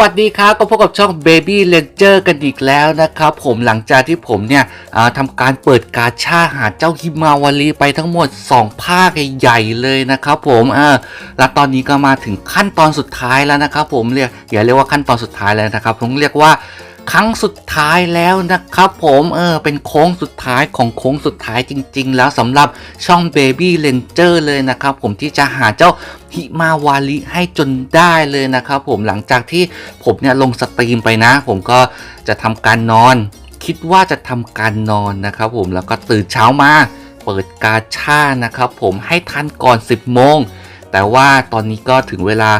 วัสดีครับก็พบกับช่อง Baby Ranger กันอีกแล้วนะครับผมหลังจากที่ผมเนี่ยทำการเปิดกาชาหาเจ้าฮิมาวารีไปทั้งหมด 2 ภาคใหญ่ๆเลยนะครับผมเออแล้วตอนนี้ก็มาถึงขั้นตอนสุดท้ายแล้วนะครับผมเรียกอย่าเรียกว่าขั้นตอนสุดท้ายแล้วนะครับผมเรียกว่าครั้งสุดท้ายแล้วนะครับผมเออเป็นโค้งสุดท้ายของโค้งสุดท้ายจริง ๆ แล้วสำหรับช่อง Baby Ranger เลยนะครับผมที่จะหาเจ้า ฮิมาวาริให้จนได้เลยนะครับผมหลังจากที่ผมเนี่ยลงสตรีมไปนะ ผมก็จะทำการนอน คิดว่าจะทำการนอนนะครับผมแล้วก็ตื่นเช้ามาเปิดกาชานะครับผมให้ทันก่อน 10โมงแต่ว่าตอนนี้ก็ถึงเวลา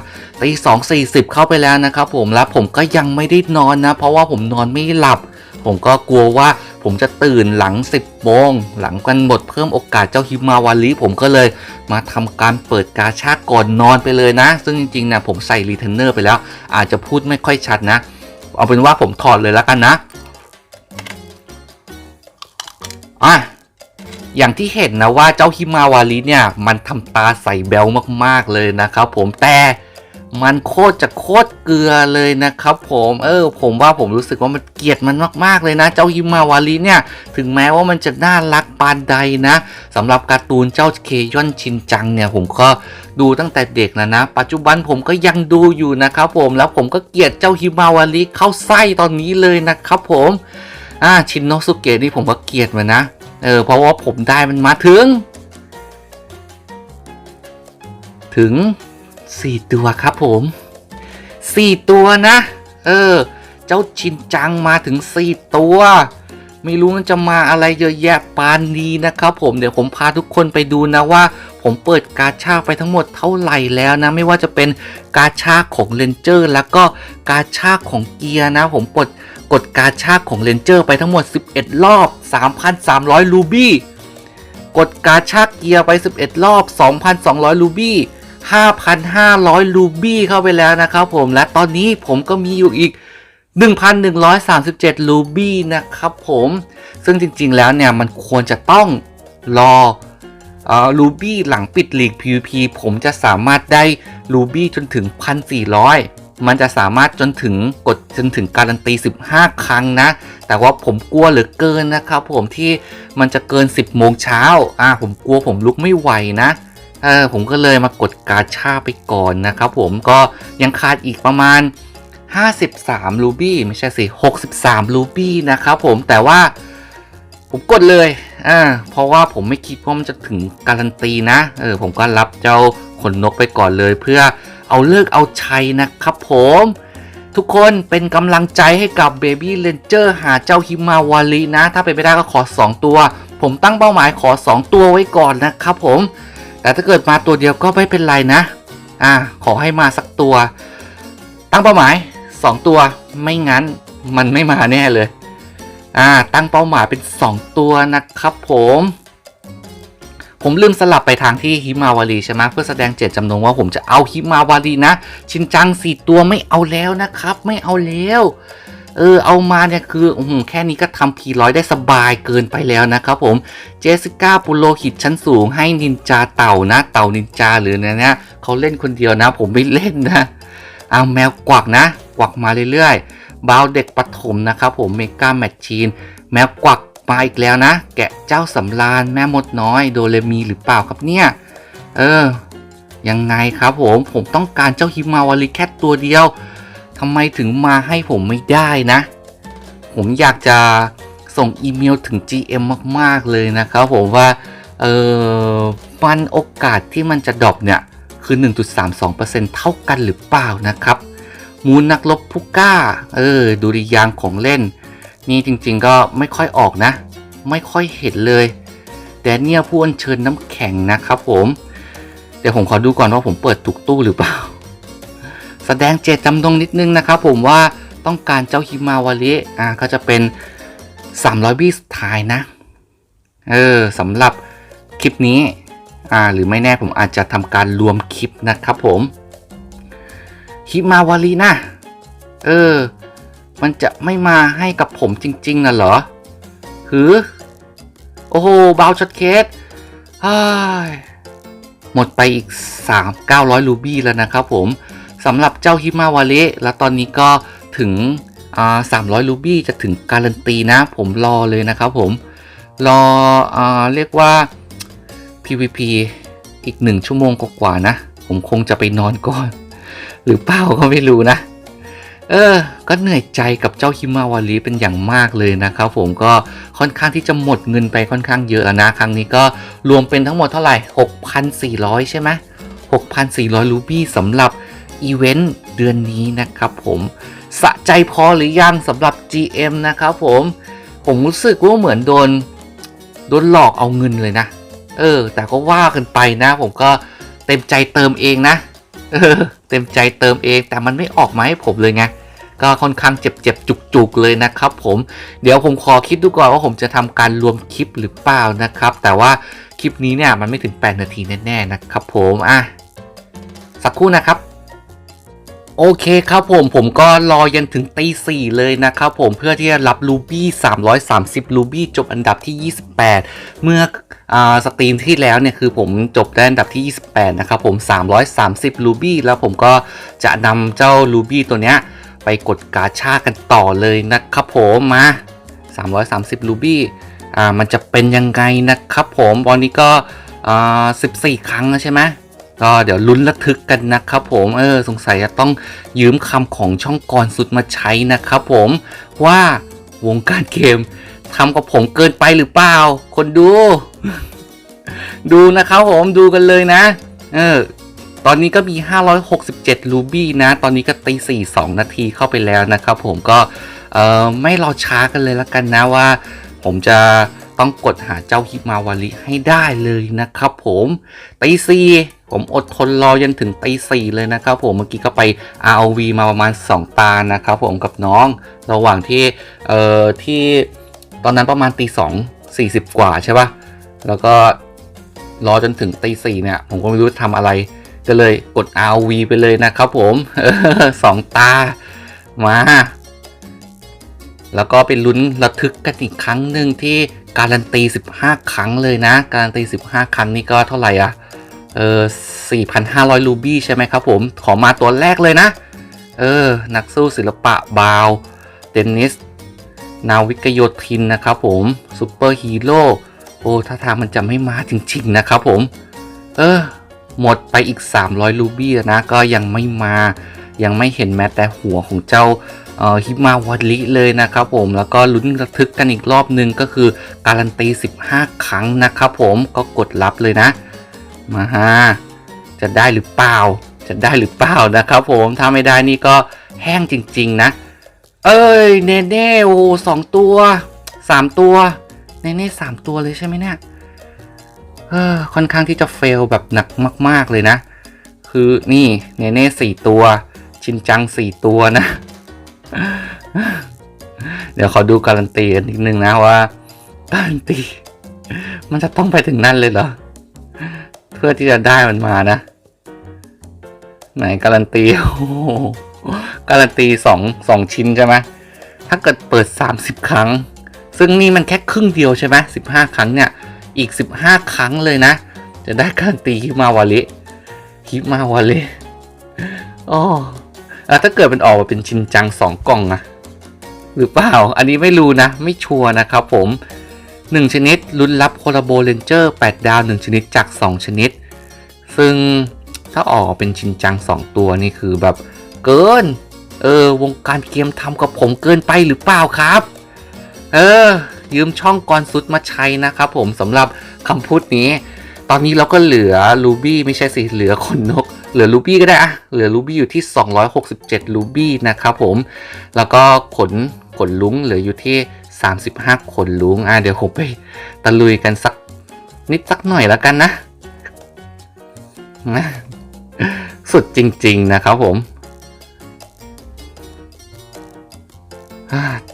ตีสองสี่สิบเข้าไปแล้วนะครับผมแล้วผมก็ยังไม่ได้นอนนะ เพราะว่าผมนอนไม่หลับ ผมก็กลัวว่า ผมจะตื่นหลัง 10โมงหลังกันหมดเพิ่มโอกาสเจ้าฮิมาวารีผมก็เลยมาทำการเปิดกาชาก่อนนอนไปเลยนะ ซึ่งจริงๆนะผมใส่รีเทนเนอร์ไปแล้ว อาจจะพูดไม่ค่อยชัดนะ เอาเป็นว่าผมถอดเลยแล้วกันนะอะอย่างที่เห็นนะว่าเจ้าฮิมาวารีเนี่ยมันทำตาใสแบวมากๆเลยนะครับผมแต่ มันโคตรจะโคตรเกลือเลยนะครับผมเออผมว่าผมรู้สึกว่ามันเกลียดมันมากๆเลยนะ เจ้าฮิมาวารีเนี่ย ถึงแม้ว่ามันจะน่ารักปานใดนะสำหรับการ์ตูนเจ้าเคยอนชินจังเนี่ย ผมก็ดูตั้งแต่เด็กแล้วนะ ปัจจุบันผมก็ยังดูอยู่นะครับผมแล้วผมก็เกลียดเจ้าฮิมาวารีเข้าไส้ตอนนี้เลยนะครับผมอ่าชินโนสุเกะนี่ผมก็เกลียดมันนะเออเพราะว่าผมได้มันมาถึง ถึง 4ตัวครับผม4ตัวนะ เออ เจ้าชินจังมาถึง4ตัว ไม่รู้มันจะมาอะไรเยอะแยะปานนี้นะครับผมเดี๋ยวผมพาทุกคนไปดูนะว่า ผมเปิดกาชาไปทั้งหมดเท่าไหร่แล้วนะ ไม่ว่าจะเป็นกาชาของเลนเจอร์ แล้วก็กาชาของเกียร์นะ ผมกดกดกาชาของเลนเจอร์ไปทั้งหมด 11 รอบ 3,300 รูบี้กดกาชาเกียร์ไป 11 รอบ 2,200 รูบี้ 5,500 รูบี้เข้าไปแล้วนะครับผมและตอนนี้ผมก็มีอยู่อีก 1,137 รูบี้นะครับผมซึ่งจริงๆแล้วเนี่ยมันควรจะต้องรอเอ่อรูบี้หลังปิดลีก PVP ผมจะสามารถได้รูบี้จนถึง 1,400 มันจะสามารถจนถึงกดจนถึงการันตี 15 ครั้งนะ แต่ว่าผมกลัวเหลือเกินนะครับผมที่มันจะเกิน 10 โมงเช้าอ่าผมกลัวผมลุกไม่ไหวนะ เออผมก็เลยมากดกาชาไปก่อนนะครับผมก็ยังขาดอีกประมาณ 53 รูบี้ไม่ใช่สิ63 รูบี้นะครับผมแต่ว่าผมกดเลยอ่าเพราะว่าผมไม่คิดว่ามันจะถึงการันตีนะเออผมก็รับเจ้าขนนกไปก่อนเลยเพื่อเอาเลิกเอาชัยนะครับผมทุกคนเป็นกำลังใจให้กับ Baby Ranger หาเจ้าฮิมาวารีนะ ถ้าเป็นไปได้ก็ขอ 2 ตัว ผมตั้งเป้าหมายขอ 2 ตัวไว้ก่อนนะครับผม แต่ถ้าเกิดมาตัวเดียวก็ไม่เป็นไรนะ อ่า ขอให้มาสักตัว ตั้งเป้าหมาย 2 ตัว ไม่งั้นมันไม่มาแน่เลย อ่า ตั้งเป้าหมายเป็น 2 ตัวนะครับผม ผมลืมสลับไปทางที่ฮิมาวารีใช่ไหมเพื่อแสดงเจตจำนงว่าผมจะเอาฮิมาวารีนะ ชินจังสี่ตัวไม่เอาแล้วนะครับ ไม่เอาแล้ว เออเอามาเนี่ยคือออหือแค่นี้ก็ทำพีร้อยได้สบายเกินไปแล้วนะครับผมเจสสิก้าปุโรหิตชั้นสูงให้นินจาเต่านะ เต่านินจาหรือเนี่ยนี่ยเขาเล่นคนเดียวนะ ผมไม่เล่นนะเอาแมวกวักนะ กวักมาเรื่อยๆบาวเด็กปฐมนะครับผมเมกาแมชชีน แมวกวักมาอีกแล้วนะ แกะเจ้าสำราญแม่มดน้อยโดเรมีหรือเปล่าครับเนี่ยเออยังไงครับผมผมต้องการเจ้าฮิมาวารีแค่ตัวเดียว ทำไมถึงมาให้ผมไม่ได้นะ ผมอยากจะส่งอีเมลถึง GM มาก ๆ เลยนะครับผมว่า เออมันโอกาสที่มันจะดรอปเนี่ย คือ 1.32%เท่ากันหรือเปล่านะครับ มูลนักลบผู้กล้า เออดุริยางของเล่น นี่จริงๆก็ไม่ค่อยออกนะ ไม่ค่อยเห็นเลยแดเนียลผู้อัญเชิญน้ำแข็งนะครับผม เดี๋ยวผมขอดูก่อนว่าผมเปิดถูกตู้หรือเปล่า แสดงเจตจำนงนิดนึงนะครับผมว่าต้องการเจ้าฮิมาวาริอ่าก็จะเป็น 300บีสุดท้ายนะ เออสำหรับคลิปนี้อ่าหรือไม่แน่ผมอาจจะทำการรวมคลิปนะครับผมฮิมาวารีนะเออ มันจะไม่มาให้กับผมจริง ๆนะเหรอหือ โอ้โหบาวช็อตเคสฮ้ายหมดไปอีก 3 900 รูบี้แล้วนะครับผม สำหรับเจ้าฮิมาวาเละแล้วตอนนี้ก็ถึงอ่า300รูบี้จะถึงการันตีนะ ผมรอเลยนะครับผม รออเรียกว่า PVP อีกหนึ่งชั่วโมงกว่าๆนะ ผมคงจะไปนอนก่อน หรือเปล่าก็ไม่รู้นะ เออ ก็เหนื่อยใจกับเจ้าฮิมาวารีเป็นอย่างมากเลยนะครับผมก็ค่อนข้างที่จะหมดเงินไปค่อนข้างเยอะแล้วนะ ครั้งนี้ก็รวมเป็นทั้งหมดเท่าไหร่ 6,400 ใช่ไหม6,400รูบี้สำหรับ อีเวนต์เดือนนี้นะครับผมสะใจพอหรือยังสำหรับ GM นะครับผมผมรู้สึกว่าเหมือนโดนโดนหลอกเอาเงินเลยนะ เออ แต่ก็ว่ากันไปนะ ผมก็เต็มใจเติมเองนะเออเต็มใจเติมเองแต่มันไม่ออกมาให้ผมเลยไงก็ค่อนข้างเจ็บๆ จุกๆ เลยนะครับผม เดี๋ยวผมขอคิดดูก่อนว่าผมจะทำการรวมคลิปหรือเปล่านะครับ แต่ว่าคลิปนี้เนี่ยมันไม่ถึง 8 นาทีแน่ๆ นะครับผม อะ สักครู่นะครับ โอเคครับผมผมก็รอยันถึงตีสี่เลยนะครับผมเพื่อที่จะรับรูบี้330รูบี้จบอันดับที่ 28 เมื่ออาสตรีมที่แล้วเนี่ยคือผมจบได้อันดับที่ 28 นะครับผม 330รูบี้แล้วผมก็จะนำเจ้ารูบี้ตัวเนี้ยไปกดกาชากันต่อเลยนะครับผมมา 330รูบี้อ่ามันจะเป็นยังไงนะครับผมตอนนี้ก็อ่า14 ครั้งแล้วใช่ไหม ก็เดี๋ยวลุ้นระทึกกันนะครับผมเออสงสัยจะต้องยืมคำของช่องกรสุดมาใช้นะครับผมว่าวงการเกมทำกับผมเกินไปหรือเปล่า คนดู ดูนะครับผมดูกันเลยนะ เออตอนนี้ก็มี 567 รูบี้นะ ตอนนี้ก็ตี4 2 นาทีเข้าไปแล้วนะครับผมก็เออไม่รอช้ากันเลยละกันนะว่า ผมจะต้องกดหาเจ้าฮิมาวาริให้ได้เลยนะครับผมตีสี่ ผมอดทนรอยันถึงตีสี่เลยนะครับผมเมื่อกี้ก็ไป ROV มาประมาณ 2 ตานะครับผมกับน้องระหว่างที่เอ่อที่ตอนนั้นประมาณตีสองสี่สิบกว่าใช่ปะแล้วก็รอจนถึงตีสี่เนี่ย ผมก็ไม่รู้จะทำอะไร ก็เลยกด ROV ไปเลยนะครับผมสองตามาแล้วก็ไปลุ้นระทึกกันอีกครั้งหนึ่งที่การันตี 15 ครั้งเลยนะ การันตี 15 ครั้งนี่ก็เท่าไหร่อะ เออ4,500 รูบี้ใช่ไหมครับผมขอมาตัวแรกเลยนะ เออ นักสู้ศิลปะบาวเดนนิส นาวิกโยธินนะครับผมซูเปอร์ฮีโร่โอ้ถ้าทางมันจะไม่มาจริงๆนะครับผม เออ หมดไปอีก 300 รูบี้นะ ก็ยังไม่มายังไม่เห็นแม้แต่หัวของเจ้าฮิมาวาริเลยนะครับผมแล้วก็ลุ้นระทึกกันอีกรอบหนึ่งก็คือการันตี 15 ครั้งนะครับผมก็กดรับเลยนะ มาฮะจะได้หรือเปล่า จะได้หรือเปล่านะครับผมถ้าไม่ได้นี่ก็แห้งจริง ๆ นะ เอ้ยเนเน่โอ้สองตัวสามตัวเนเน่สามตัวเลยใช่ไหมเนี่ยเออค่อนข้างที่จะเฟลแบบหนักมาก ๆเลยนะ คือนี่เนเน่สี่ตัว ชินจังสี่ตัวนะ เดี๋ยวขอดูการันตีกันนิดนึงนะว่าการันตี มันจะต้องไปถึงนั่นเลยเหรอ พื่อที่จะได้มันมานะ ไหนการันตีโอ้การันตีสองสองชิ้นใช่ไหมถ้าเกิดเปิด 30 ครั้ง ซึ่งนี่มันแค่ครึ่งเดียวใช่ไหมสิบห้าครั้งเนี่ย อีก 15 ครั้งเลยนะ จะได้การันตีฮิมาวาริฮิมาวาริโอ้แล้วถ้าเกิดมันออกมาเป็นชินจังสองกล่องอะหรือเปล่า อันนี้ไม่รู้นะ ไม่ชัวร์นะครับผม 1 ชนิดลุ้นรับโคลาโบเรนเจอร์8ดาว 1 ชนิดจาก 2 ชนิด ซึ่งถ้าออกเป็นชินจัง 2 ตัวนี่คือแบบเกิน เออ วงการเกมทำกับผมเกินไปหรือเปล่าครับ เออ ยืมช่องกรสุดมาใช้นะครับผมสำหรับคำพูดนี้ ตอนนี้เราก็เหลือรูบี้ไม่ใช่สิเหลือขนนกเหลือรูบี้ก็ได้อะเหลือรูบี้อยู่ที่ 267รูบี้นะครับผม แล้วก็ขนขนลุงเหลืออยู่ที่ 35ขนลุงอะเดี๋ยวผมไปตะลุยกันสักนิดสักหน่อยแล้วกันนะนะสุดจริง ๆ นะครับผม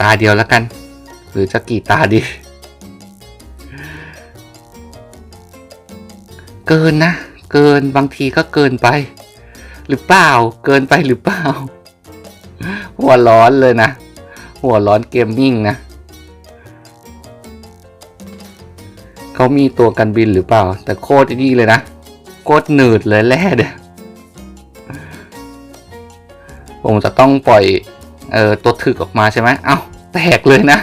ตาเดียวแล้วกัน หรือจะกี่ตาดี เกินนะ เกินบางทีก็เกินไป หรือเปล่า เกินไปหรือเปล่า หัวร้อนเลยนะ หัวร้อนเกมมิ่งนะ มีตัวกันบินหรือเปล่า แต่โคตรนี่เลยนะ โคตรหนืดเลยแร่เด้อผมจะต้องปล่อยเอ่อตัวถึกออกมาใช่ไหมเอ้าแตกเลยนะ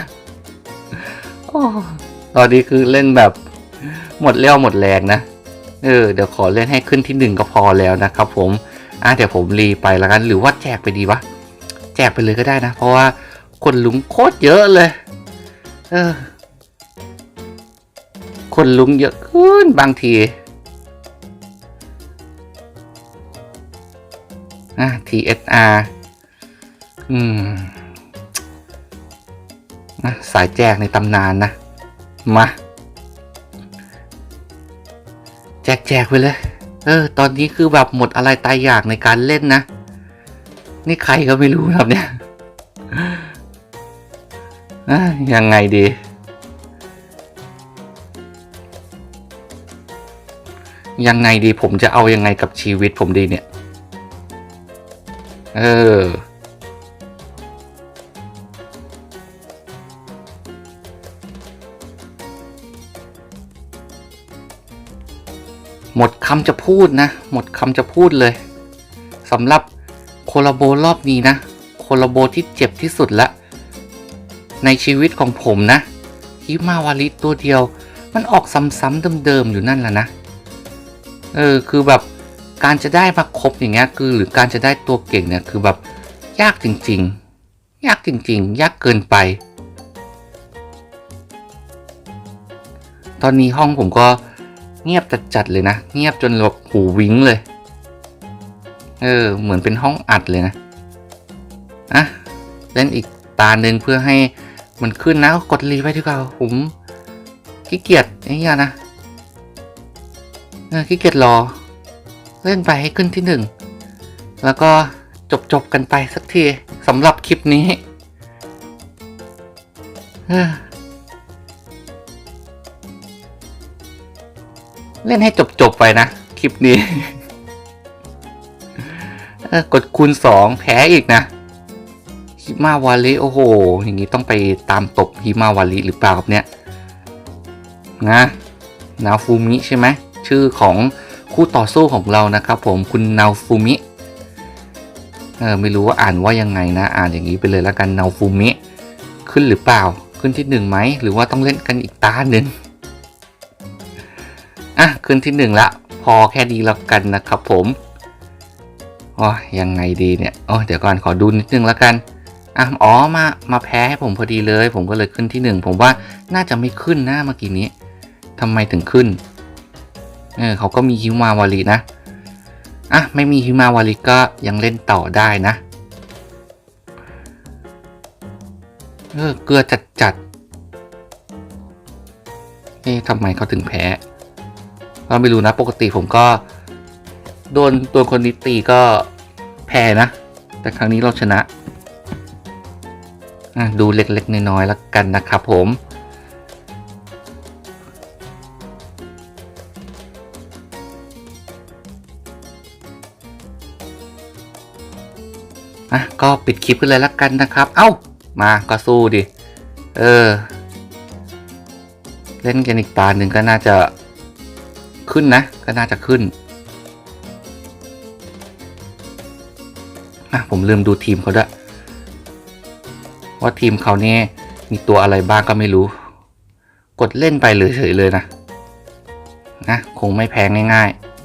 โอ้ตอนนี้คือเล่นแบบหมดเลี้ยวหมดแรงนะ เออ เดี๋ยวขอเล่นให้ขึ้นที่หนึ่งก็พอแล้วนะครับผม อะเดี๋ยวผมรีไปแล้วกัน หรือว่าแจกไปดีวะ แจกไปเลยก็ได้นะ เพราะว่าคนลุงโคตรเยอะเลย เออ คนลุงเยอะขึ้นบางทีอะ TSR อืมนะสายแจกในตำนานนะ มา แจกแจกไปเลย เออ ตอนนี้คือแบบหมดอะไรตายอยากในการเล่นนะ นี่ใครก็ไม่รู้ครับเนี่ยอะยังไงดี ยังไงดีผมจะเอายังไงกับชีวิตผมดีเนี่ย เออ หมดคำจะพูดนะ หมดคำจะพูดเลยสำหรับโคลาโบรอบนี้นะ โคลาโบที่เจ็บที่สุดละในชีวิตของผมนะฮิมาวาริตัวเดียว มันออกซ้ำๆเดิมๆอยู่นั่นแหละนะ เออคือแบบการจะได้มาครบอย่างเงี้ยคือหรือการจะได้ตัวเก่งเนี่ยคือแบบยากจริง ๆ ยากจริง ๆ ยากเกินไป ตอนนี้ห้องผมก็เงียบจัดๆเลยนะ เงียบจนแบบหูวิ้งเลย เออ เหมือนเป็นห้องอัดเลยนะอะเล่นอีกตาหนึ่งเพื่อให้มันขึ้นนะกดรีไว้ดีกว่าผมขี้เกียจไอ้เหี้ยนะ เออขี้เกียจรอ เล่นไปให้ขึ้นที่หนึ่งแล้วก็จบจบกันไปสักทีสำหรับคลิปนี้เล่นให้จบจบไปนะ คลิปนี้กดคูณสองแพ้อีกนะฮิมาวาริโอ้โห อย่างนี้ต้องไปตามตบฮิมาวาริหรือเปล่าครับเนี่ย นะ นาฟูมิใช่ไหม ชื่อของคู่ต่อสู้ของเรานะครับผมคุณนาฟูมิเออไม่รู้ว่าอ่านว่ายังไงนะ อ่านอย่างนี้ไปเลยแล้วกันนาฟูมิขึ้นหรือเปล่า ขึ้นที่หนึ่งไหมหรือว่าต้องเล่นกันอีกตาหนึ่งอะขึ้นที่หนึ่งละพอแค่ดีแล้วกันนะครับผมอ๋อยังไงดีเนี่ยอ๋อเดี๋ยวก่อนขอดูนิดนึงแล้วกันอะอ๋อมามาแพ้ให้ผมพอดีเลย ผมก็เลยขึ้นที่หนึ่งผมว่าน่าจะไม่ขึ้นนะเมื่อกี้นี้ทำไมถึงขึ้น เออเขาก็มีฮิวมาวารีนะ อะ ไม่มีฮิวมาวารีก็ยังเล่นต่อได้นะ เออ เกลือจัดจัดเอ๊ะทำไมเขาถึงแพ้ก็ไม่รู้นะ ปกติผมก็ โดนโดนคนนี้ตีก็แพ้นะ แต่ครั้งนี้เราชนะ อะ ดูเล็กๆน้อยๆแล้วกันนะครับผม ก็ปิดคลิปกันเลยล้วกันนะครับ เอ้า มาก็สู้ดิ เออ เล่นกันอีกตาหนึ่งก็น่าจะขึ้นนะ ก็น่าจะขึ้นอะผมลืมดูทีมเขาด้วย ว่าทีมเขาเนี่ยมีตัวอะไรบ้างก็ไม่รู้ กดเล่นไปเลยเฉยเลยนะ นะ คงไม่แพงง่าย ๆ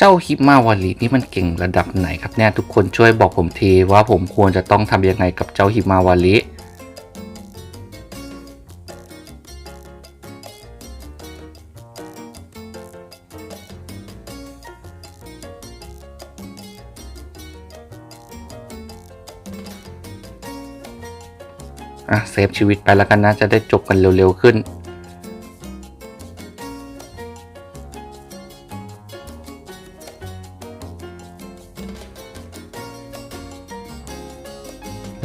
เจ้าฮิมาวารีนี่มันเก่งระดับไหนครับเนี่ยทุกคนช่วยบอกผมทีว่าผมควรจะต้องทำยังไงกับเจ้าฮิมาวารีอะเซฟชีวิตไปแล้วกันนะจะได้จบกันเร็วๆขึ้น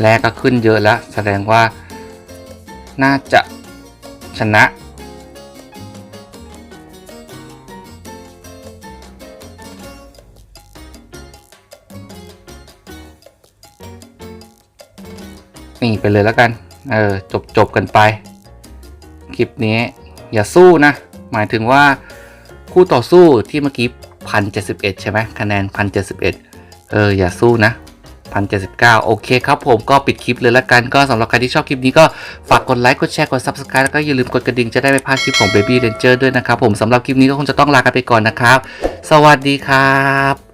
แรกก็ขึ้นเยอะแล้ว แสดงว่าน่าจะชนะ นี่ไปเลยแล้วกัน เออ จบจบกันไป คลิปนี้ อย่าสู้นะ หมายถึงว่าคู่ต่อสู้ที่เมื่อกี้พันเจ็ดสิบเอ็ดใช่ไหมคะแนนพันเจ็ดสิบเอ็ดเออ อย่าสู้นะ 1079 โอเคครับผมก็ปิดคลิปเลยละกันก็สำหรับใครที่ชอบคลิปนี้ก็ฝากกดไลค์กดแชร์กด Subscribe แล้วก็อย่าลืมกดกระดิ่งจะได้ไม่พลาดคลิปของ Baby Ranger ด้วยนะครับผมสำหรับคลิปนี้ก็คงจะต้องลากันไปก่อนนะครับ สวัสดีครับ